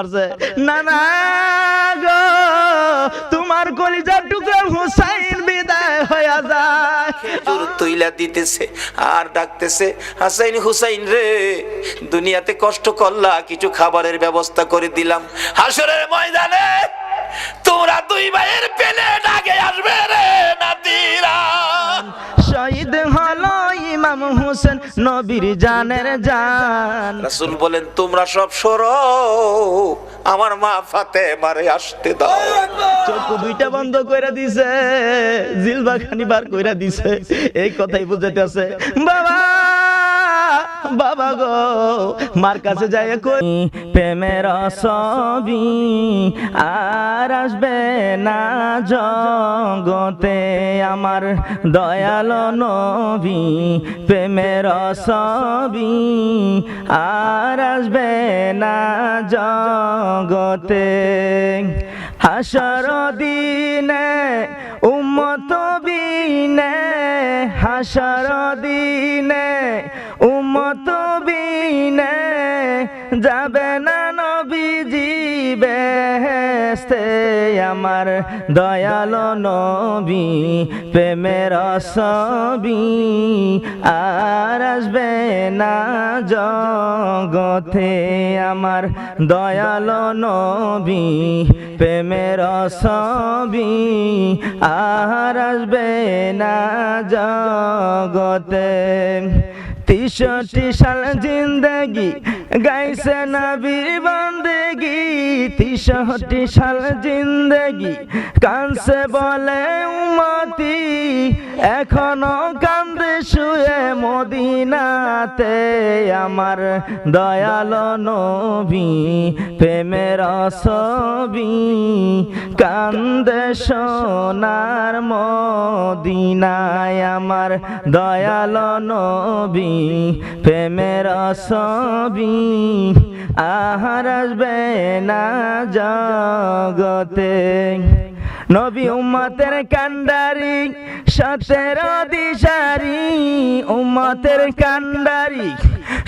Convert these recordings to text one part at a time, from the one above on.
আছে না না গো তোমার কলিজার টুকরা হুসাইন বিদায় হয়ে যায়। খেজুর তুইলা দিতেছে আর ডাকতেছে হাসাইন হুসাইন রে দুনিয়াতে কষ্ট করলা কিছু খাবারের ব্যবস্থা করে দিলাম। হাসরের ময়দানে তোমরা দুই ভাইয়ের প্লেট আগে আসবে রে নাতিরা হোসেন নবীর জানের জান। রাসূল বলেন তোমরা সব সরো আমার মা ফাতে মারে আসতে দাও। চোখ দুইটা বন্ধ কইরা দিছে জিলবা খানি বার কইরা দিছে এই কথাই বুঝাইতেছে। বাবা! বাবা গো, মার কাছে যায় কই? প্রেমের ছবি আর আসবে না জগতে আমার দয়াল নবী। প্রেমের ছবি আর আসবে না জগতে। হাসর দিনে, উম্মত বিনে, হাসর দিনে উম্মত বিনে যাবে না নবীজি বেহেস্তে আমার দয়াল নবী, প্রেমের ছবি আর আসবে না জগতে। আমার দয়াল নবী, প্রেমের ছবি আর আসবে না জগতে। তিষট্টি সাল জিন্দগি গাইছে নবীর বন্দেগি। তিষট্টি সাল জিন্দগি কানসে বলে উমতি এখনও কান্দে শুয়ে মদিনাতে আমার দয়াল নবী, প্রেমের ছবি কান্দে সোনার মদিনায় আমার দয়াল নবী, প্রেমের ছবি আহার আসবে না জগতে। নবী উম্মতের কান্ডারি সতেরো দিশারি উম্মতের কান্ডারি।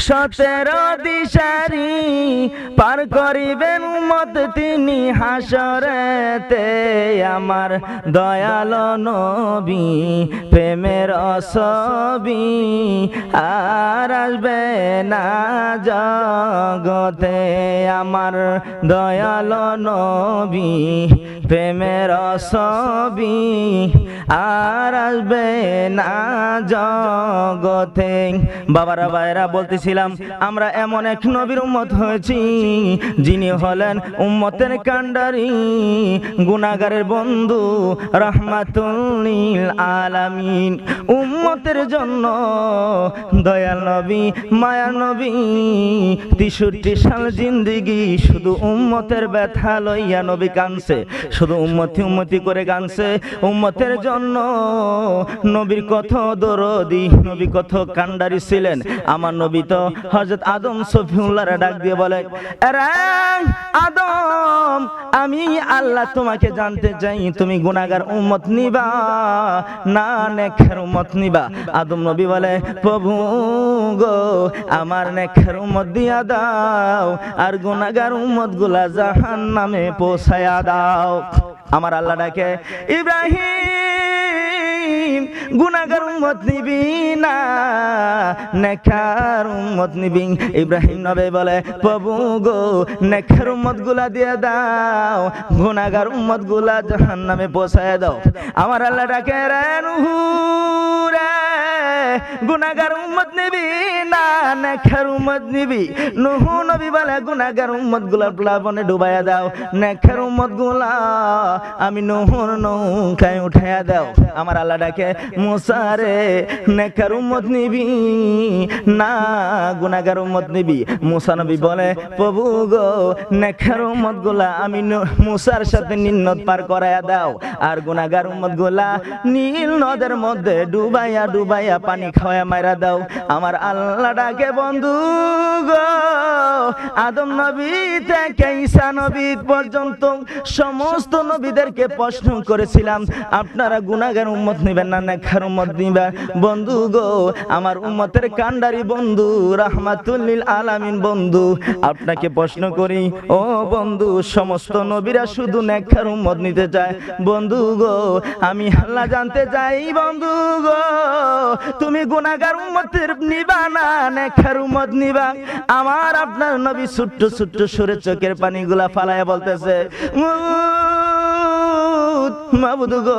সতেরো দিশারি পার করিবেন উম্মত, তিনি হাসরেতে আমার দয়াল নবী, প্রেমের ছবি আর আসবে না জগতে। আমার দয়াল নবী, প্রেমের ছবি আর আসবে না জগতে। বাবারা ভাইরা বলতেছিলাম আমরা এমন এক নবীর উম্মত হয়েছি, যিনি হলেন উম্মতের কান্ডারি গুনাগারের বন্ধু, রহমাতুল্লিল আলামিন। উম্মতের জন্য দয়াল নবী, মায়া নবী, তেষট্টি সাল জিন্দিগি শুধু উম্মতের ব্যথা লইয়া নবী কানছে শুধু উম্মতি উম্মতি করে গানছে উম্মতের জন্য নবীর কত দরদি, নবী কত কান্ডারি ছিলেন। আমার নবী হজরত আদম সফিউল্লাহ ডাক দিয়ে বলে আদম, আমি আল্লাহ তোমাকে জানতে চাই, তুমি গুনাহগার উম্মত নিবা না নেখের উম্মত নিবা? আদম নবী বলে, প্রভু গো, আমার নেখের উম্মত দিয়া দাও, আর গুনাহগার উম্মতগুলা জাহান নামে পৌঁছায়া দাও। আমার আল্লাহ ডাকে, ইব্রাহিম গুনাগার উম্মত নিবি না নেখার উম্মত নিবি। ইব্রাহিম নবে বলে, প্রভু গো নেখার উম্মতগুলা দিয়ে দাও গুনাগার উম্মতগুলা জাহান নামে পৌঁছায় দাও। আমার আল্লাহ ডাকে, রে নুহু, রে গুনাগার উম্মত নিবি? না নেখার উম্মত নিবি। নুহু নবী বলে গুনাগার উম্মতগুলা প্লাবনে ডুবাইয়া দাও। নেখার উম্মতগুলা আমি নুহুর নৌকায় উঠাইয়া দাও। আমার আল্লাহ ডাকে মুসারে নেখার উম্মত নিবি? না গুনাগার উম্মত নিবি? মুসা নবী বলে, প্রভু গো নেখার উম্মতগুলা আমি মুসার সাথে নীল নদ পার করাইয়া দাও। আর গুনাগার উম্মতগুলা নীল নদের মধ্যে ডুবাইয়া ডুবাইয়া পানি পানি খাওয়া মাইরা দাও। আমার আল্লাহ ডাকে, বন্ধু গো, আদম নবী নবী পর্যন্ত সমস্ত নবীদেরকে প্রশ্ন করেছিলাম, আপনারা গুনাগার উম্মত নিবেন না নেখার উম্মত নিবেন? বন্ধু গো, আমার উম্মতের কান্ডারি বন্ধু, রাহমাতুল্লিল আলামিন বন্ধু, আপনাকে প্রশ্ন করি, ও বন্ধু, সমস্ত নবীরা শুধু নেখার উম্মত নিতে চায়? বন্ধু গো, আমি হাল্লা জানতে চাই, বন্ধু গো, তুমি গুনাগার উম্মতের নিবা না নেখার উম্মত নিবা। আমার আপনার নবী ছোট্ট ছোট্ট সুরে চোখের পানিগুলা ফালায় বলতেছে মাবুদ মাবুদ গো,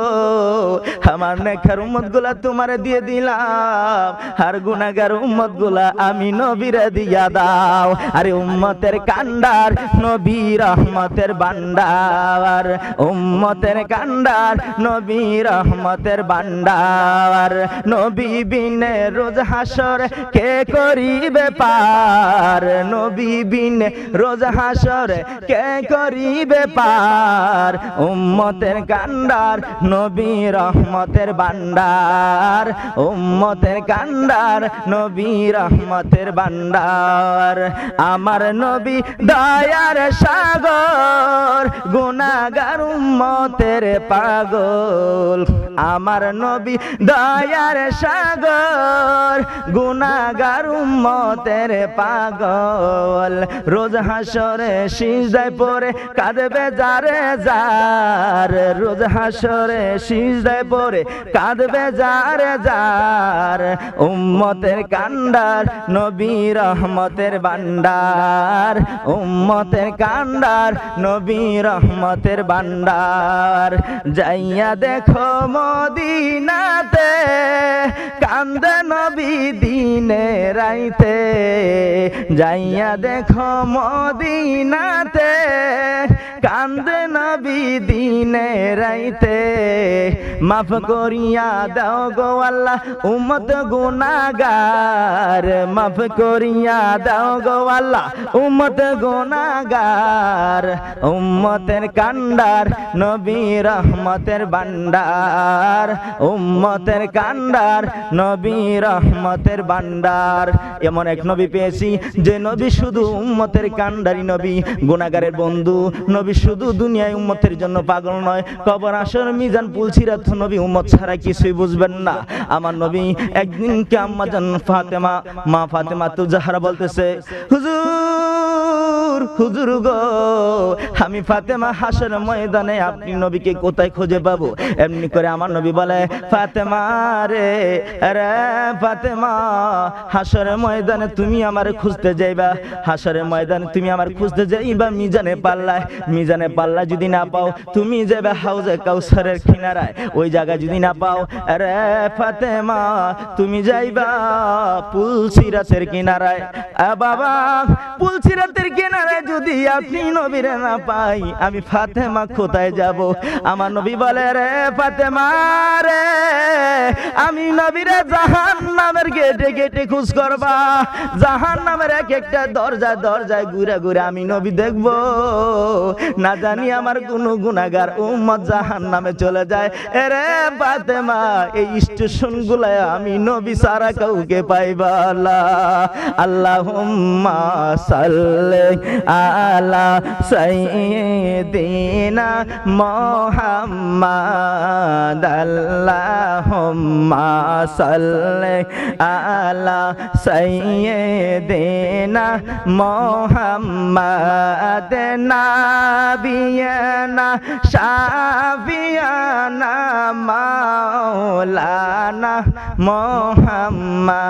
আমার নেখার উম্মতগুলা তোমারে দিয়ে দিলাম। আর গুনাগার উম্মতগুলা আমি নবীরে দিয়া দাও। আরে উম্মতের কান্ডার, নবী রহমতের বান্ডার উম্মতের কান্ডার, নবী রহমতের বান্ডার নবী বিনে রোজ হাসর কে করিবে পার? নবী বিনে রোজ হাসর কে করিবে পার? উম্মতের কান্ডার নবী রহমতের বান্ডার, উম্মতের কান্ডার নবী রহমতের বান্ডার। আমার নবী দয়ার সাগর গুনাগার উম্মতের পাগল। আমার নবী দয়ার সাগর গুনাগার উম্মতের পাগল। রোজ হাসরে সিজদায় পরে কাঁদবে যারে যার। রোজ হাসরে, সিজদায় পরে কাঁদবে যারে যার। উম্মতের কান্ডার, নবী রহমতের বান্ডার উম্মতের কান্ডার, নবী রহমতের বান্ডার যাইয়া দেখো মদিনাতে কান্দে নবী দিনে রাইতে। যাইয়া দেখো মদিনাতে কান্দে নবী দিনে রাইতে। মাফ করিয়া দাও গো আল্লাহ, উম্মত গুনাগার মাফ করিয়া দাও গো আল্লাহ, উম্মত গুনাগার উম্মতের কান্ডার, নবী রহমতের বান্ডার উম্মতের কান্ডার, নবী রহমতের বান্ডার এমন এক নবী পেয়েছি, যে নবী শুধু উম্মতের কান্ডারি নবী গুনাগারের বন্ধু, নবী শুধু দুনিয়ায় উম্মতের জন্য পাগল নয়। কবর, আসর, মিজান পুলসিরাত নবী, উম্মত ছাড়া কিছুই বুঝবেন না। আমার নবী একদিন কে আম্মা জান ফাতেমা, মা ফাতেমা তু জাহারা বলতেছে, হুজুর হুজুর হুজুর গো। আমি ফাতেমা হাসর ময়দানে, আপনি নবীকে কোথায় খুঁজে পাবো? এমনি করে আমার নবী বলে, ফাতেমা রে রে ফাতেমা হাসরের ময়দানে তুমি আমার খুঁজতে যাইবা। হাসরের ময়দানে তুমি আমার খুঁজতে যাইবা মিজানে পাল্লায়। মিজানে পাল্লা যদি না পাও, তুমি যাবে হাউজে কাউসারের কিনারায়। ওই জায়গা যদি না পাও রে ফাতেমা, তুমি যাইবা পুলসিরাতের কিনারায়। বাবা, পুলসিরাতের কিনারায় যদি আপনি নবীরে না পাই, আমি ফাতেমা কোথায় যাব? আমার নবী বলে, রে ফাতেমা রে, আমি নবীরে জাহান নামের গেটে গেটে খুশ করবা। জাহান নামের এক একটা দরজায় দরজায় ঘুরে ঘুরে আমি নবী দেখব। না জানি আমার কোনো গুনাগার উম্মত জাহান নামে চলে যায়। এরে ফাতেমা, এই স্টেশন গুলায় আমি নবী সারা কাউকে পাইবা আল্লাহ সাল্লে আলা সাইয়্যিদিনা মুহাম্মাদ আল্লাহুম্মা সাল্লি আলা সাইয়্যিদিনা মুহাম্মাদ নাবিয়ানা শাফিয়ানা মাওলানা মোহাম্মদ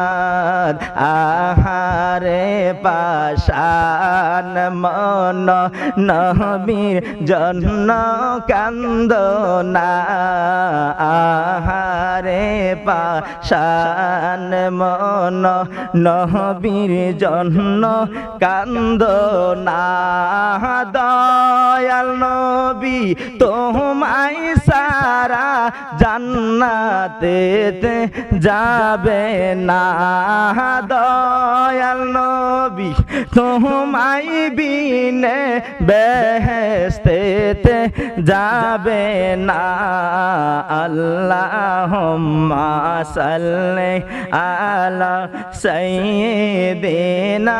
আহারে পাশান। মন নবীর জন্য কান্দ না আহারে পাশান মন নবীর জন্য কান্দ না দয়াল নবী, তোমায় সারা জান্নাতেতে যাবে না। দয়াল নবী তোমায় বিনে বেহেস্তেতে যাবে না আল্লাহ সাল্লি আলা সাইয়্যিদিনা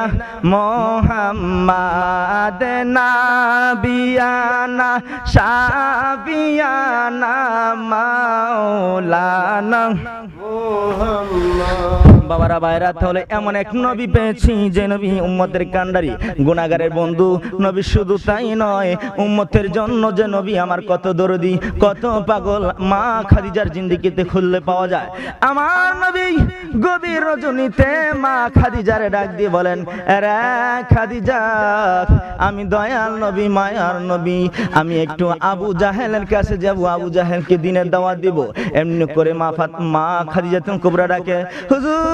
মোহাম্মদ নাবিয়ানা শাবিয়ানা মাওলানা বাবারা বাইরা তাহলে এমন এক নবী পেয়েছি যে নবী উম্মতের কান্ডারি গুনাগারের বন্ধু। নবী শুধু তাই নয়, উম্মতের জন্য যে নবী আমার কত দরদি, কত পাগল। মা খাদিজার জিন্দিগিতে খুললে পাওয়া যায়। আমার নবী গভীর রজনীতে মা খাদিজারে ডাক দিয়ে বলেন রে খাদিজা, আমি দয়াল নবী, মায়ার নবী। আমি একটু আবু জাহেলের কাছে যাব, আবু জাহেলকে দিনের দাওয়াত দিব। এমনি করে মা ফাত, মা খাদিজা তুমি কুবরা ডাকে, হুজুর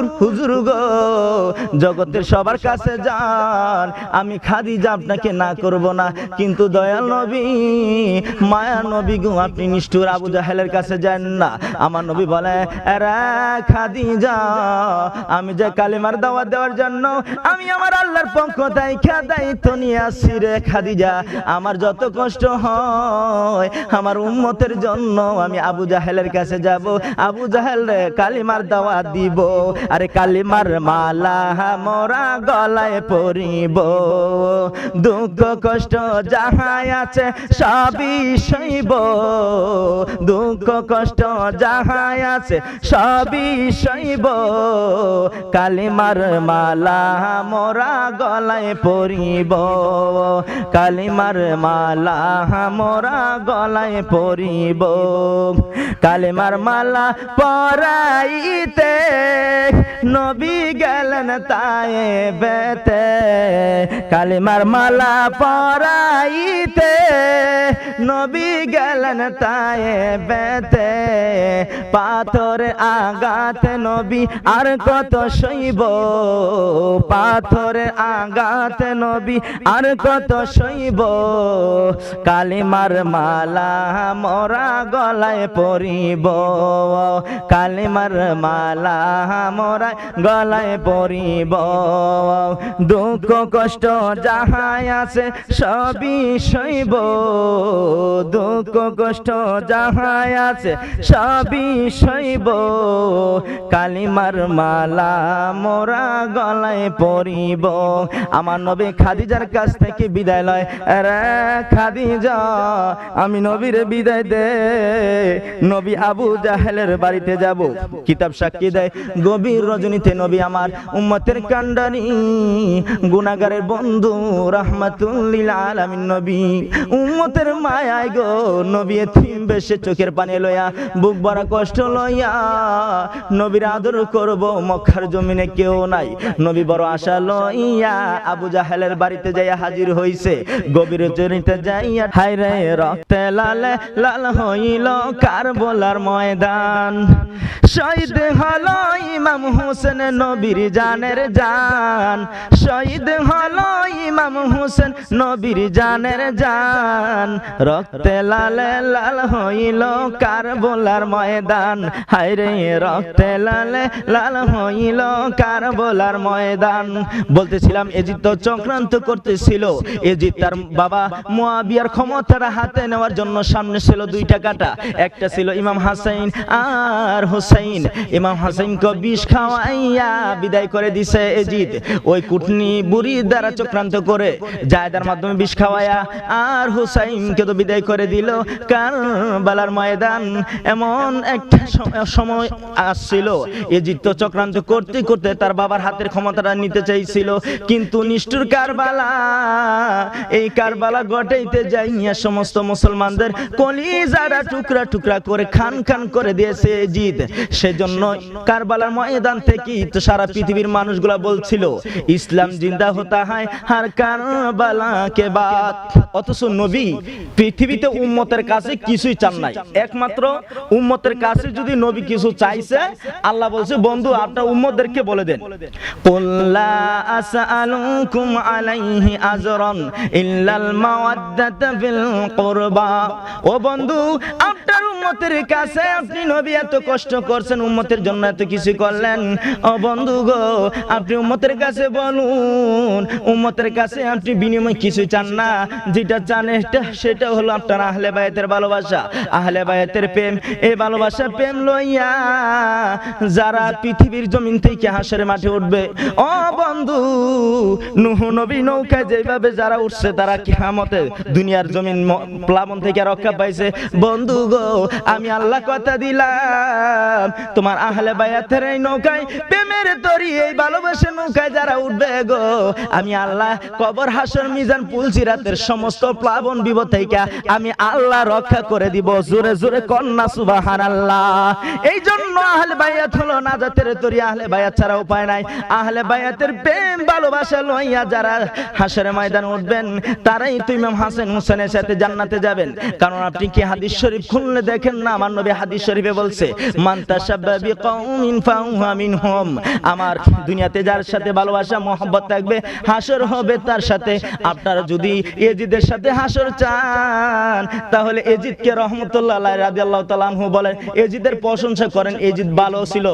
হুজুর হুজুর গো, জগতের সবার কাছে যান। আমি খাদিজা আপনাকে না করব না, কিন্তু দয়াল নবী, মায়া নবী গো, আপনি নিষ্ঠুর আবু জাহেলের কাছে যান না। আমার নবী বলে খাদিজা, আমি যে কালিমার দাওয়াত দেওয়ার জন্য, আমি আমার আল্লাহর পক্ষ থেকে দায়িত্ব নিয়ে আসছি রে খাদিজা। আমার যত কষ্ট হয়, আমার উম্মতের জন্য আমি আবু জাহেলের কাছে যাব। আবু জাহেল রে কালিমার দাওয়াত দিব। আরে কালিমার মালা মোরা গলায় পরিব। দুঃখ কষ্ট যাহাই আছে সবই সইব। দুঃখ কষ্ট যাহাই আছে সবই সইব। কালিমার মালা মোরা গলায় পরিব। কালিমার মালা মোরা গলায় পরিব। কালিমার মালা পরাইতে নবী গেলেন তাই বেতে কালিমার মালা পরাইতে। নবী গেলেন তাই বেতে পাথর আঘাত নবী আর কত সইব। পাথর আঘাত নবী আর কত সইব। কালিমার মালা মোরা গলায় পরিব। কালিমার মালা মোরা গলায় পরিব। দুঃখ কষ্ট যাহাই আছে সবই সইব। দুঃখ কষ্ট যাহাই আছে সবই সইব। কালিমার মালা মোরা গলায় পরিব। আমার নবী খাদিজার কাছ থেকে বিদায় লয়। রে খাদিজা, আমি নবীর বিদায় দে। নবী আবু জাহেলের বাড়িতে যাব। কিতাব সাক্ষী দেয়। গভীর রজনীতে নবী আমার উম্মতের কান্ডানি গুনাগারের বন্ধু, রাহমাতুল্লিল আলামিন নবী। উম্মতের মায়ায় গো নবী থিম বেশে চোখের পানি লইয়া বুক ভরা কষ্ট লইয়া নবীর আদর করব, মক্কার জমিনে কেউ নাই। নবী বড় আশা লইয়া আবু জাহেলের বাড়িতে যাইয়া হাজির হইছে। গভীর জনিতে যাইয়া, হায় রে রক্তে লালে, লাল হইল কার বলার ময়দান। শহীদ হলো ইমাম হোসেন নবীর জানের জান। শহীদ হলো ইমাম হোসেন নবীর জানের জান। রক্তে লালে লাল হইল কার বলার ময়দান। হায় রে, রক্তে লালে লাল হইল কার বলার ময়দান। বলতেছিলাম এজিত তো চক্রান্ত করতেছিল। এজিত তার বাবা মুয়াবিয়ার ক্ষমতার হাতে নেওয়ার জন্য সামনে ছিল দুইটা কাটা একটা ছিল ইমাম হাসাইন আর হুসাইন। ইমাম হাসাইনকে বিষ খাওয়াইয়া বিদায় করে দিছে এজিত ওই কুটনি বুড়ি দ্বারা চক্রান্ত করে জায়দার মাধ্যমে বিষ খাওয়াইয়া আর হুসাইনকে তো বিদায় করে দিল। কারবালার ময়দান এমন একটা সময় আসছিল। এজিত তো চক্রান্ত করতে করতে তার বাবার হাতের ক্ষমতাটা নিতে চাইছিল। কিন্তু নিষ্ঠুর কারবালা এই কারবালা গটাইতে যাইয়া সমস্ত মুসলমানদের কলিজারা টুকরা টুকরা করে খান খান করে দিয়েছে জিদ সেজন্য কারবালার ময়দান ময়দান থেকে তো সারা পৃথিবীর মানুষগুলা বলছিল, ইসলাম জিন্দা হতা হয় হার কারবালা কে বাদ। অথচ নবী পৃথিবীতে উম্মতের কাছে কিছুই চান নাই। একমাত্র উম্মতের কাছে যদি নবী কিছু চাইছে, আল্লাহ বলছে, বন্ধু, আপনার উম্মতদেরকে বলে দেন। কুল্লা আসআলুকুম আলাইহি আজরান ইল্লাল মাওয়াদ্দাতা বিল কুরবা। ও বন্ধু, আপনার উম্মতের কাছে আপনি নবী এত কষ্ট করছেন, উম্মতের জন্য এত কিছু করলেন? ও বন্ধু গো, আপনি উম্মতের কাছে বলুন। উম্মতের কাছে আপনি বিনিময় কিছু চান না। যেটা চান সেটা হলো আপনার আহলে বায়াতের ভালোবাসা। আহলে বায়াতের প্রেম এই ভালোবাসা প্রেম লইয়া যারা পৃথিবীর জমিন থেকে হাসের মাঠে উঠবে। ও বন্ধু, নুহ নবী নৌকায় যেভাবে যারা উঠছে, তারা কিয়ামতে দুনিয়ার জমিন প্লাবন থেকে রক্ষা পাইছে। বন্ধু গো, আমি আল্লাহ কথা দিলাম, তোমার আহলে বায়াতের এই নৌকায়, প্রেমের তরি এই ভালোবাসে নৌকায় যারা উঠবে গো। আমি আল্লাহ কবর, হাসর, মিজান পুলসিরাতের সমস্ত প্লাবন বিপদ থেকে আমি আল্লাহ রক্ষা করে দিব। জোরে জোরে কন্যা সুবাহান আল্লাহ এই জন্য আহলে বায়াত হলো নাজাতের তরি। আহলে বায়াত ছাড়া উপায় নাই। আহলে বায়াতের প্রেম, ভালোবাসা লইয়া যারা হাসের ময়দান উঠবেন, তারাই তো ইমাম হাসান হুসেনের সাথে জান্নাতে যাবেন। কারণ আপনি কি হাদিস শরীফ খুললে দেখেন না? আমার নবী হাদিস শরীফে বলছে, মান তাশাব্বা বিকাউমিন ফাহুয়া আমার দুনিয়াতে যার সাথে ভালোবাসা, মোহব্বত থাকবে, হাসর হবে তার সাথে। আপনারা যদি এজিদের সাথে হাসর চান, তাহলে এজিদকে রহমতুল্লাহ বলেন, এজিদের প্রশংসা করেন, এজিদ ভালো ছিল।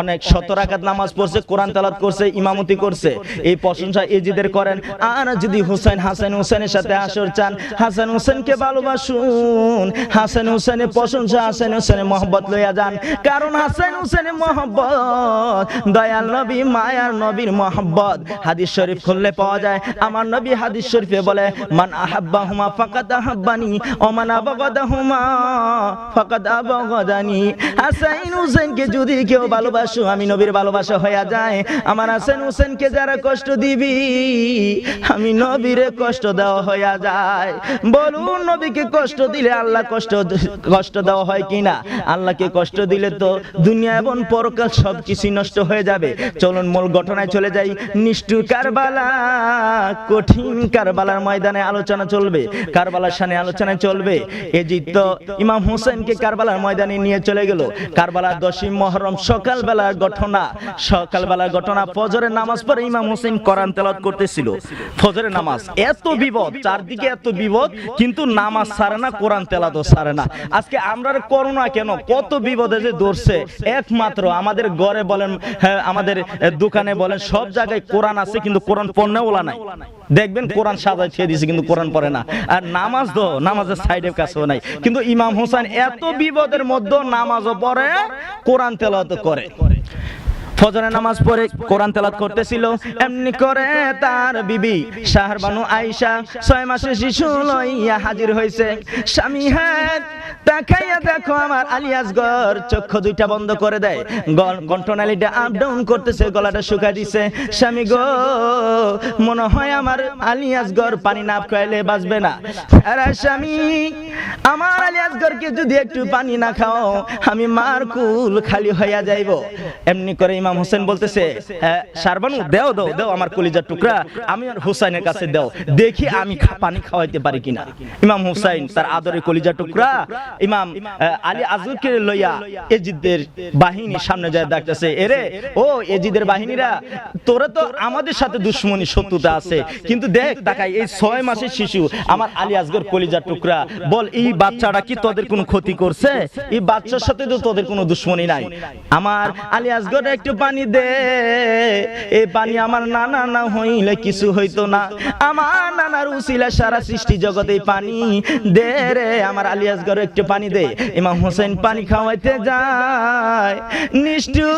অনেক শত নামাজ পড়ছে, কোরআন করছে, ইমামতি করছে। এই প্রশংসা এজিদের করেন। আর যদি হুসেন হাসান হুসেনের সাথে হাসর চান, হাসান হুসেনকে ভালোবাসুন। হাসান হুসেনের প্রশংসা, হাসান হুসেনের মহব্বত লইয়া যান। কারণ হাসান হুসেনের মহব্বত দয়াল নবী, মায়ার নবীর মহব্বত। হাদিস শরীফ খুললে পাওয়া যায়, আমার নবী হাদিস শরীফে বলে, মান আহাব্বা হুমা আহাব্বানি আবগাদা হুমা আবগাদানি। হুসেনকে যদি কেউ ভালোবাসো, আমি নবীর ভালোবাসা হয়ে যায়। আমার হাসান হুসেনকে যারা কষ্ট দিবি, আমি নবীরে কষ্ট দেওয়া হইয়া যায়। বলুন, নবীকে কষ্ট দিলে আল্লাহ কষ্ট কষ্ট দেওয়া হয় কিনা? আল্লাহকে কষ্ট দিলে তো দুনিয়া এবং পরকাল সব কিছু নষ্ট হয়ে যাবে। চলুন মূল ঘটনায় চলে যাই। নিষ্ঠুর কারবালা, কঠিন কারবালার ময়দানে আলোচনা চলবে। কারবালার সামনে আলোচনা চলবে। এজিদ তো ইমাম হোসেনকে কারবালার ময়দানে নিয়ে চলে গেল। কারবালার দশই মহরম সকালবেলার ঘটনা। সকালবেলার ঘটনা, ফজরের নামাজ পড়ে ইমাম হোসেন কোরআন তেলাওয়াত করতেছিল। ফজরের নামাজ এত বিপদ, চারদিকে এত বিপদ, কিন্তু নামাজ সারে না, কোরআন তেলাওয়াত সারে না। আজকে আমরা করোনা কেন? কত বিপদে যে ধরছে। একমাত্র আমাদের ঘরে বলেন হ্যাঁ, আমাদের দোকানে বলেন সব জায়গায় কোরআন আছে কিন্তু কোরআন পড়নে ওলা নাই। দেখবেন কোরআন সাজায় ছেড়ে দিয়েছে কিন্তু কোরআন পড়ে না। আর নামাজ দো নামাজের সাইডের কাছেও নাই। কিন্তু ইমাম হোসেন এত বিপদের মধ্যে নামাজও পড়ে কোরআন তেলাওয়াত করে। ফজরের নামাজ পড়ে কোরআন তেলাত করতেছিল। এমনি করে তার বিবি শাহরবানু আয়েশা ছয় মাসের শিশু লইয়া হাজির হয়েছে। স্বামী হ্যাঁ তাকাইয়া দেখো আমার আলিয়াসগর চক্ষু দুইটা বন্ধ করে দেয়। কণ্ঠনালীটা আপ ডাউন করতেছে, গলাটা শুকাই দিছে। স্বামী গো, মনে হয় আমার আলিয়াস আলিয়াসগর পানি না খাইলে বাঁচবে না। আরে স্বামী, আমার আলিয়াসগরকে যদি একটু পানি না খাও, আমি মার কুল খালি হইয়া যাইব। এমনি করে ইমাম হোসেন বলতেছে সারবানু, দেও, দাও দাও আমার কলিজার টুকরা, আমি আর হুসাইনের কাছে দাও। দেখি আমি পানি খাওয়াইতে পারি কিনা। ইমাম হুসাইন তার আদরের কলিজার টুকরা, ইমাম আলী আজুরকে লইয়া এজিদের বাহিনী সামনে যায় ডাকতেছে, এরে, ও এজিদের বাহিনীরা, তোরা তো আমাদের সাথে দুশ্মনী শত্রুতা আছে, কিন্তু দেখ, তাকাই, এই ছয় মাসের শিশু, আমার আলী আজগর কলিজার টুকরা, বল, এই বাচ্চাটা কি তোদের কোনো ক্ষতি করছে? এই বাচ্চার সাথে তো তোদের কোনো দুশ্মনী নাই। আমার আলী আজগর একটু পানি দে। এই পানি আমার নানা না হইলে কিছু হইতো না। আমার নানার উসিলা সারা সৃষ্টি জগতে পানি দে রে। আমার আলী আজগর একটু পানি দে। ইমাম হোসেন পানি খাওয়াইতে যায়। নিষ্ঠুর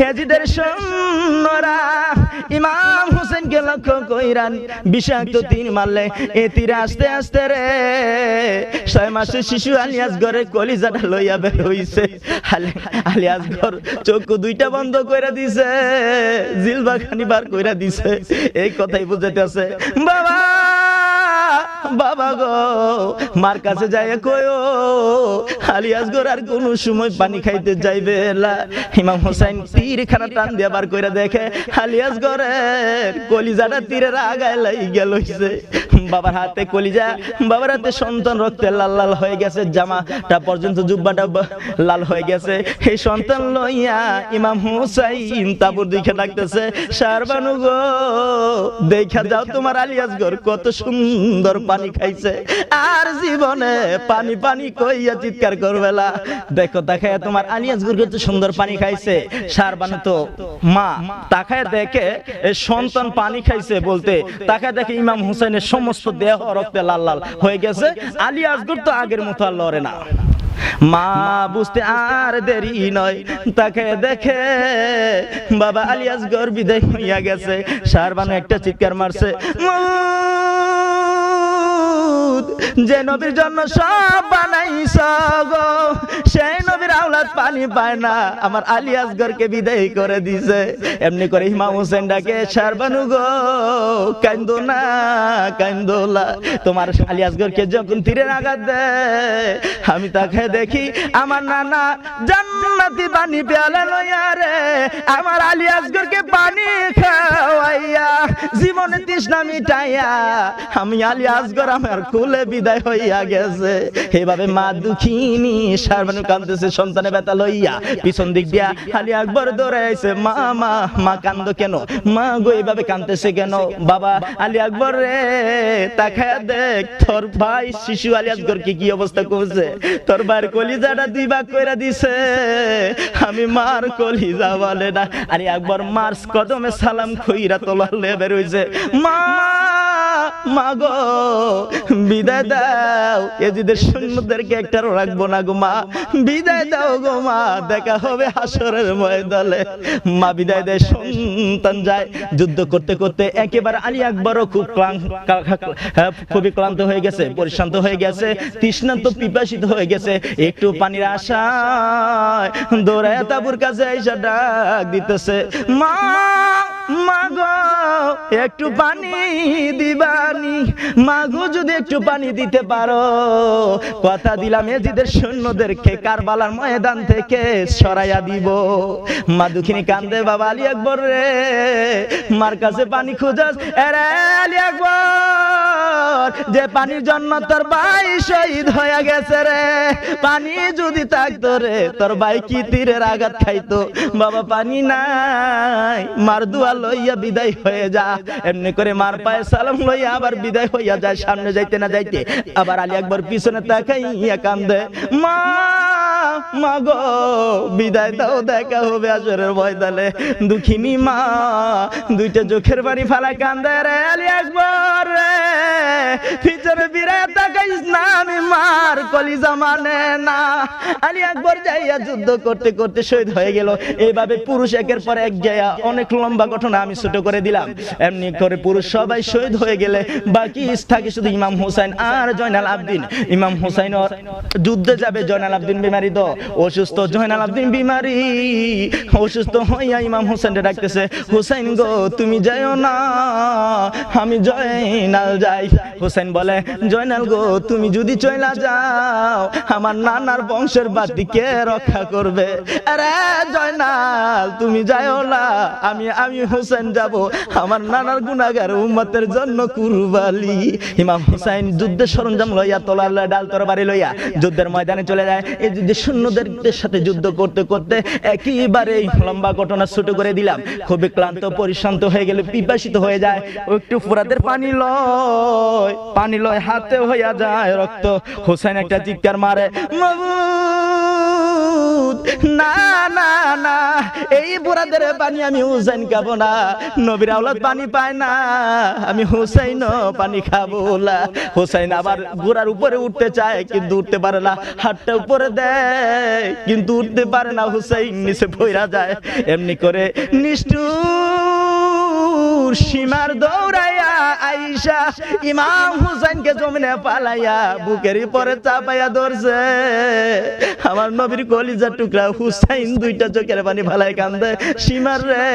হেজিদের সৈন্যরা ইমাম হোসেনকে লক্ষ্য কইরান বিষাক্ত তীর মারলে এ তীর আস্তে আস্তে রে। ছয় মাসের শিশু আলিয়াস ঘরে কলিজাটা লইয়া বের হইছে। আলি- আলিয়াস ঘর চক্ষু দুইটা বন্ধ কইরা দিছে জিলবা খানি বার কইরা দিছে। এই কথাই বুঝাইতেছে। বাবা! বাবা গো, মার কাছে যায় কয়ো আলিয়াস গোর আর কোন সময় পানি খাইতে যাইবে না। ইমাম হোসেন তীর খানা টান দিয়ে বার কইরা দেখে, আলিয়াস গরের কলিজাটা তীরের আগায় লাই গেল হইছে বাবার হাতে কলিজা, বাবার হাতে সন্তান রক্তে লাল লাল হয়ে গেছে, জামাটা পর্যন্ত জুব্বাটা লাল হয়ে গেছে। এই সন্তান লইয়া ইমাম হুসাইন তাবুর দিকে ডাকতেছে, সারবানু গো, দেখা যাও তোমার আলিয়াস গর, কত সুন্দর পানি পানি খাইছে। আর জীবনে পানি পানি কইয়া চিৎকার করবেলা। দেখো দেখায় তোমার আলিয়াস গুরু তো সুন্দর পানি খাইছে। সার বানে তো মা তাকায় দেখে সন্তান পানি খাইছে বলতে। তাকায় দেখে ইমাম হুসাইনের সমস্ত দেহ রক্তে লাল লাল হয়ে গেছে। আলী আসগর তো আগের মতো আর লড়ে না। মা বুঝতে আর দেরি নয়। তাকে দেখে বাবা আলী আসগর বিদায় হইয়া গেছে। সারবানু একটা চিৎকার মারছে। মাবুদ, যে নবীর জন্য সব বানাইছ গো, সেই নবীর আওলাদ পানি পায় না। আমার আলী আসগরকে বিদায় করে দিছে। এমনি করে ইমাম হোসেন ডাকে, সারবানু গো, কান্দো না কান্দো না। তোমার আলী আসগরকে যখন তীরের আঘাত দেয়, আমি তাকে দেখি, আমার নানা জান্নাতি পানি পেয়ালা লইয়া রে, আমার আলী আসগরকে পানি খাওয়াইয়া জীবনে তৃষ্ণা মিটাইয়া, আমি আলী আসগর আমার কুলে বিদায় হইয়া গেছে। এভাবে মা দুঃখিনী সারবানু কান্দতেছে সন্তানে ব্যথা লইয়া। পিছন দিক দিয়া আলী আকবর দৌড়ে আইছে, মা মা মা কান্দ কেন? মা গো এইভাবে কান্দতেছে কেন? বাবা, আলী আকবর রে, তাকায় দেখ, তোর ভাই শিশু আলী আকবর কি কি অবস্থা করছে? তোর ভাইয়ের কলিজাটা দুই ভাগ কইরা দিছে। আমি মার কলিজা বলে না। আলী আকবর মার্স কদমে সালাম খইরা তোলার লেবে রইছে। মা মা গো বিদায় দাও। এজিদের সৈন্যদেরকে একটা রাখব না গো মা। বিদায় দাও গো মা দেখা হবে হাসরের ময়দানে। মা বিদায় দেয় সন্তান যায়। যুদ্ধ করতে করতে একেবারে আলী আকবরও খুব ক্লান্ত হ্যাঁ, খুবই ক্লান্ত হয়ে গেছে পরিশ্রান্ত হয়ে গেছে তৃষ্ণান্ত পিপাসিত হয়ে গেছে। একটু পানির আশায় দৌড়ায় তাবুর কাছে এসে ডাক দিতেছে মা মা গো একটু পানি দিবানি মাগো, যদি একটু পানি দিতে পারো। কথা দিলাম এজিদের সৈন্যদেরকে কারবালার ময়দান থেকে সরাইয়া দিব। মা কান্দে, বাবা আলী আকবর রে, মার কাছে পানি খোঁজাস? এরে আলী আকবর! যে পানির জন্য তোর ভাই শহীদ হয়ে গেছে রে। পানি যদি থাকতো রে, তোর ভাই কি তীরের আঘাত খাইতো? বাবা, পানি নাই, মার দুয়া লইয়া বিদায় হয়ে যা। এমনি করে মার পায়ে সালাম লইয়া আবার বিদায় হইয়া যায়, সামনে যাইতে না যাইতে। আবার আলী একবার পিছনে তাকাইয়া কান্দে, মা মা গো, বিদায় দাও, দেখা হবে আসরের ময়দানে। দুঃখিনী মা, দুইটা চোখের বাড়ি ফালা কান্দে রে আলী একবার রে। পিছনে বিরাট তাকাইস না, আমি মার কলিজা মানে না। আলী আকবর যাইয়া যুদ্ধ করতে করতে শহীদ হয়ে গেল। এইভাবে পুরুষ একের পর এক যাইয়া অনেক লম্বা ঘটনা আমি ছোট করে দিলাম। এমনি করে পুরুষ সবাই শহীদ হয়ে গেলে বাকি থাকে শুধু ইমাম হোসেন আর জয়নাল আবদিন। ইমাম হোসেন ওর যুদ্ধে যাবে, জয়নাল আবদিন বিমারি তো অসুস্থ জয়নাল আবদিন বিমারি, অসুস্থ হইয়া ইমাম হোসেনকে ডাকতেছে হোসেন গো, তুমি যাইও না, আমি জয়নাল যাই হোসেন বলে, জয়নাল গো, তুমি যদি চইলা যাও, আমার নানার বংশের বাতি কে রক্ষা করবে। আরে জয়নাল, তুমি যাইও না, আমি আমি হোসেন যাব। আমার নানার গুনাগার উম্মতের জন্য কুরবালি ইমাম হোসেন যুদ্ধের সরঞ্জাম লইয়া, তোলার ডাল তরবারি লইয়া, যুদ্ধের ময়দানে চলে যায়। এই যুদ্ধে সৈন্যদের সাথে যুদ্ধ করতে করতে একেবারে লম্বা ঘটনা ছোট করে দিলাম। খুবই ক্লান্ত পরিশ্রান্ত হয়ে গেলে পিপাসিত হয়ে যায়। একটু ফুরাদের পানি লয় পানি লয়, হাতে হইয়া যায় রক্ত। হোসেন একটা চিৎকার মারে না না না, এই পানি আমি না। পানি না, আমি হুসাইন পানি হুসাইন আবার ঘোড়ার উপরে উঠতে চায়, কিন্তু উঠতে পারে না। হাতটা উপরে কিন্তু উঠতে পারে না। হুসাইন নিচে পইরা যায়, এমনি করে নিষ্ঠুর সীমার দৌড়াইয়া আইসা, ইমাম হুসাইনকে জমিনে পালাইয়া বুকের পরে চাপাইয়া ধরছে। আমার নবীর কলিজার টুকরা হুসাইন দুইটা চোখের পানি ফালাই কান্দে, সীমার রে,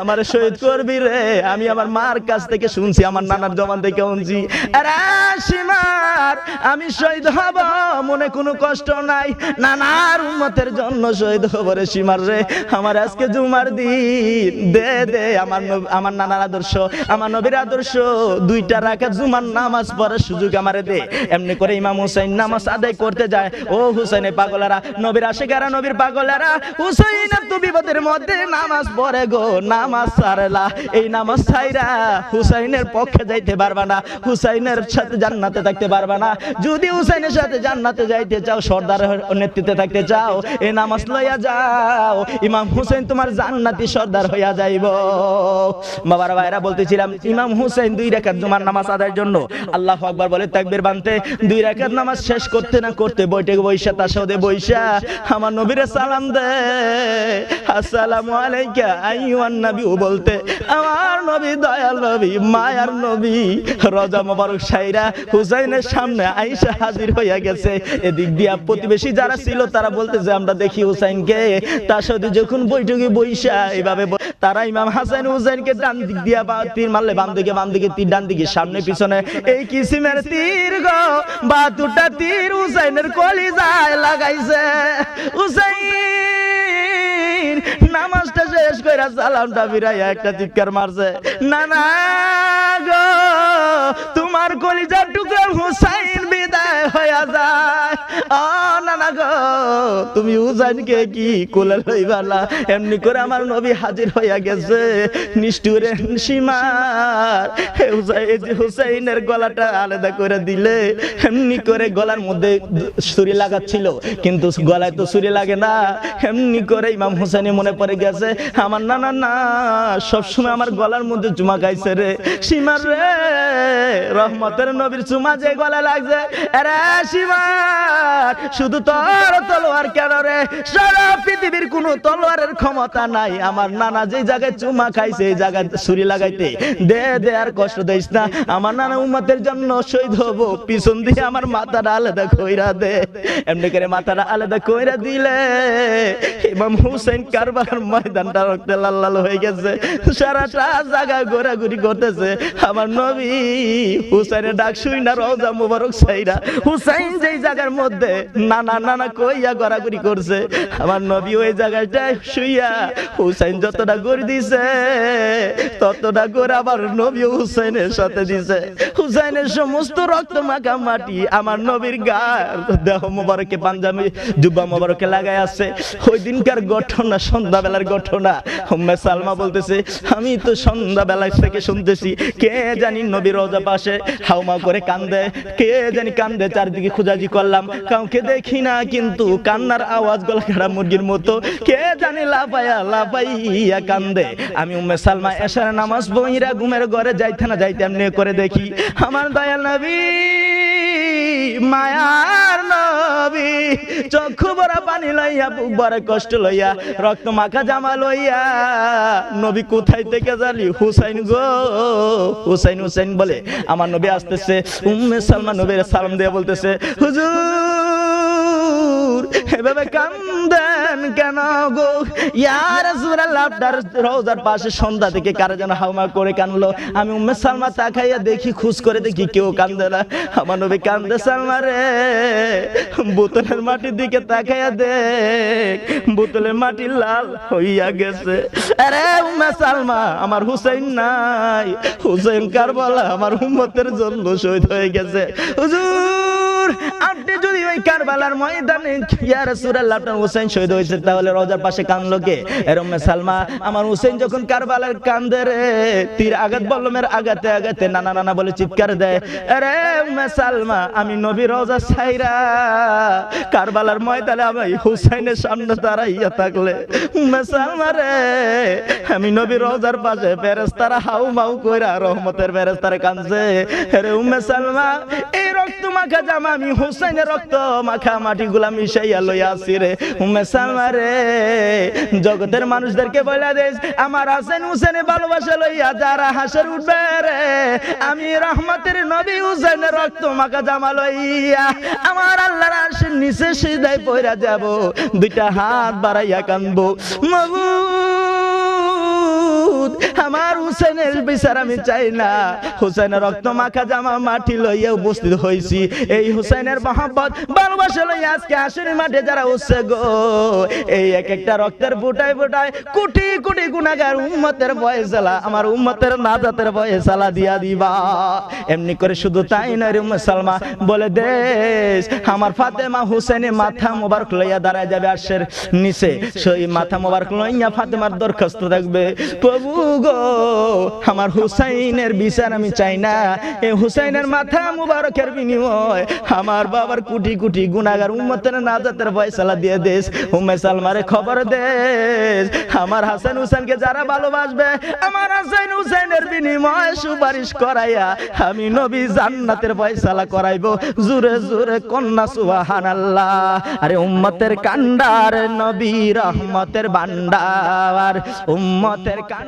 আমার শহীদ করবি রে, আমি আমার মার কাছ থেকে শুনছি, আমার নানার জমান থেকে শুনছি। আরে সীমার, আমি শহীদ হব, মনে কোনো কষ্ট নাই। নানার উন্মতের জন্য শহীদ হব রে সীমার রে। আমার আজকে জুমার দিন, দে দে, আমার আমার নানার আদর্শ, আমার নবীর আদর্শ। দুইটা রাখা জুমার নামাজ পড়ার সুযোগ আমারে দে। এমনি করে ইমাম হুসাইন নামাজ আদায় করতে যায়। ও হুসাইনের পাগলারা, নবীর আশেকারা, নবীর পাগলারা, হুসাইন তো বিপদের মধ্যে নামাজ পড়ে গো, নামাজ সারেলা এই নামাজ ছাইরা হুসাইনের পক্ষে যাইতে পারবা না, হুসাইনের সাথে জান্নাতে থাকতে পারবা না। যদি হুসাইনের সাথে জান্নাতে যাইতে চাও, সর্দার নেতৃত্বে থাকতে চাও এই নামাজ লইয়া যাও। ইমাম হুসেন তোমার জান্নাতি সর্দার হইয়া যাইব। বাবার ভাইরা, বলতেছিলাম, ইমাম হুসেন দুই রেখাত জুমার নামাজ আদায়ের জন্য। আল্লাহ আকবার বলে, তাকবীর বানতে। দুই রেখাত নামাজ শেষ করতে না করতে বইটে বইসা তার সাথে বইসা আমার নবীরে সালাম দে। আসসালামু আলাইকা আইয়ুহান নবী। বলতে, আমার নবী দয়াল নবী, মায়ার নবী। রজা মোবারক সাইরা হুসাইনের সামনে আইসা হাজির হইয়া গেছে। এদিক দিয়া প্রতিবেশী যারা ছিল, তারা বলতেছে আমরা দেখি হুসাইনকে। তার সাথে যখন বৈঠকে বইসা এইভাবে ব- তারা ইমাম হাসান হুসাইনকে ডান দিক দিয়া বা তীর মারলে বাম দিকে বাম দিকে, তীর ডান দিকে, সামনে, পিছনে। এই কিসিমের তীর গো? বা দুটা তীর হুসাইনের কলি যায় লাগাইছে। হুসাইন নামাজটা শেষ কইরা সালামটা ফিরাইয়া একটা চিৎকার মারছে। না না তোমার কলিজার টুকরা হুসাইন বিদায় হইয়া যায়। ও না না গো, তুমি হুসাইনকে কি কোলে লইবালা এমনি করে আমার নবী হাজির হইয়া গেছে। নিষ্ঠুরে সীমার হুসাইনের গলাটা আলাদা করে দিলে। এমনি করে গলার মধ্যে ছুরি লাগাচ্ছিল, কিন্তু গলায় তো ছুরি লাগে না। এমনি করে ইমাম হুসাইনে মনে পড়ে গেছে আমার না না না সবসময় আমার গলার মধ্যে চুমা খাইছে রে। সীমার রে, রহমতের নবীর চুমা যে গলা লাগছে। আরে সীমার শুধু তোর তলোয়ার কেন রে? সারা পৃথিবীর কোনো তলোয়ারের ক্ষমতা নাই। আমার নানা যে জায়গায় চুমা খাইছে, এই জায়গায় ছুরি লাগাইতে। দে দে, আর কষ্ট দিস না। আমার নানা উম্মতের জন্য শহীদ হব। পিছন দিয়ে আমার মাথাটা আলাদা কইরা দে। এমনি করে মাথাটা আলাদা কইরা দিলে, ইমাম হুসেন কারবার রক্তে লাল লাল হয়ে গেছে। সারাটা জায়গা ঘোরাঘুরি করতেছে। আমার নবী হুসাইনের ডাক শুই না রওজা মুবারক সাইরা হুসাইন যেই জায়গার মধ্যে নানা নানা কইয়া ঘোরাঘুরি করছে, আমার নবী ওই জায়গাটা শুইয়া হুসাইন যতটা দিছে, ততটা আবার নবী হুসাইনের সাথে দিছে। হুসাইনের সমস্ত রক্ত মাখা মাটি আমার নবীর গা দেহ মোবারকে পাঞ্জাবি, জুব্বা মোবারকে লাগাই আছে। ওই দিনকার ঘটনা, সন্ধ্যাবেলার ঘটনা উম্মে সালমা বলতেছে, আমি তো সন্ধ্যাবেলা থেকে শুনতেছি, কে জানি নবী রোজা পাশে হাউমা করে কান্দে, কে জানি কান্দে, চারদিকে খোঁজাজি করলাম, কাউকে দেখি না, কিন্তু কান্নার আওয়াজ গলা কাটা মুরগির মতো, কে জানি লাফাইয়া লাফাইয়া কান্দে। আমি উম্মে সালমা এসার নামাজ বইরা ঘুমের ঘরে যাইতে না যাইতে এমনি করে দেখি, আমার দয়াল নবী মায়ার নবী চক্ষু ভরা পানি লইয়া, বুক ভরা কষ্ট লইয়া, রক্ত মাখা জামা লইয়া। নবী কোথায় থেকে জানি হুসাইন গো, হুসাইন হুসাইন বলে, আমার নবী আসতেছে। উম্মে নবীর সালাম দিয়ে বলতেছে, হুজুর, এভাবে কান্দেন কেন গো? ইয়ার আপনার পাশে সন্ধ্যা থেকে কারা যেন হাউমা করে কানলো। আমি উম্মে সালমা তাকাইয়া দেখি, খুশ করে দেখি কেউ কান্দে না। আমার নবী কান্দে সালমা রে বোতলের মাটির দিকে তাকাইয়া দেখ, বোতলের মাটি লাল হইয়া গেছে। আরে উম্মে সালমা, আমার হুসাইন নাই। হুসাইন কারবালা আমার উম্মতের জন্য শহীদ হয়ে গেছে। হুজুর! আপনি যদি ওই কারবালার ময়দানে ইয়া রাসূলুল্লাহ, আপনার হুসাইন শহীদ হয়েছে, তাহলে রোজার পাশে কানলো কে? এরম সালমা, আমার হুসাইন যখন কারবালার কান্দে রে, তীর আঘাত, বল্লমের আঘাতে আঘাতে নানা নানা বলে চিৎকার দেয় আরে উম্মে সালমা, আমি নবী রোজা সাইরা কারবালার ময়দানে আমি হুসাইনের সামনে দাঁড়াইয়া থাকলে, উম্মে সালমা রে, আমি নবী রোজার পাশে ফেরেশতারা হাউ মাউ কইরা রহমতের ফেরেশতারা কাঁদছে আরে উম্মে সালমা, এই রক্ত মাখা জামা আমি হুসাইনের রক্ত মাখা মাটি গুলা মিশাইয়া লইয়া আসি রে। উম্মে সালমা রে, জগতের মানুষদেরকে বলে দেশ আমার হাসেন হুসেনের ভালোবাসা লইয়া যারা হাসের উঠবে রে, আমি রহমতের নবী হুসেনের রক্ত মাখা জামা লইয়া আমার আল্লাহর আরশের নিচে সিধাই পয়রা যাব, দুইটা হাত বাড়াইয়া কানবো। মাবুদ আমার হুসেনের বিচার আমি চাই না। হুসেনের রক্ত মাখা জামা মাটি লইয়া উপস্থিত এই হুসেনের মহব্বত লইয়া আজকে মাঠে যারা গো, এই এক একটা রক্তের ফুটায় কোটি কোটি গুণাগার উম্মতের বয়সালা আমার উম্মতের নাজাতের বয়সালা দিয়া দিবা। এমনি করে শুধু তাই নয় রে উম্মে সালমা বলে দেশ, আমার ফাতেমা হুসেনে মাথা মোবারক লইয়া দাঁড়ায় যাবে আশের নিচে। সেই মাথা মোবারক লইয়া ফাতেমার দরখাস্ত থাকবে। প্রভু গো, আমার হুসাইনের বিচার আমি চাই না। এই হুসাইনের মাথা মুবারকের বিনিময়। আমার বাবার কোটি কোটি গুনাগার উম্মতের নাজাতের ফয়সালা দিয়ে দেশ। উম্মে সালমারে খবর দেশ আমার হাসান হুসেনকে যারা ভালোবাসবে, আমার হাসান হুসেনের বিনিময় সুপারিশ করাইয়া আমি নবী জান্নাতের ফয়সালা করাইবো। জোরে জোরে কন্যা, সুবহানাল্লাহ। আরে উম্মতের কান্ডার, নবী রহমতের ভান্ডার উম্মতের কান্ডার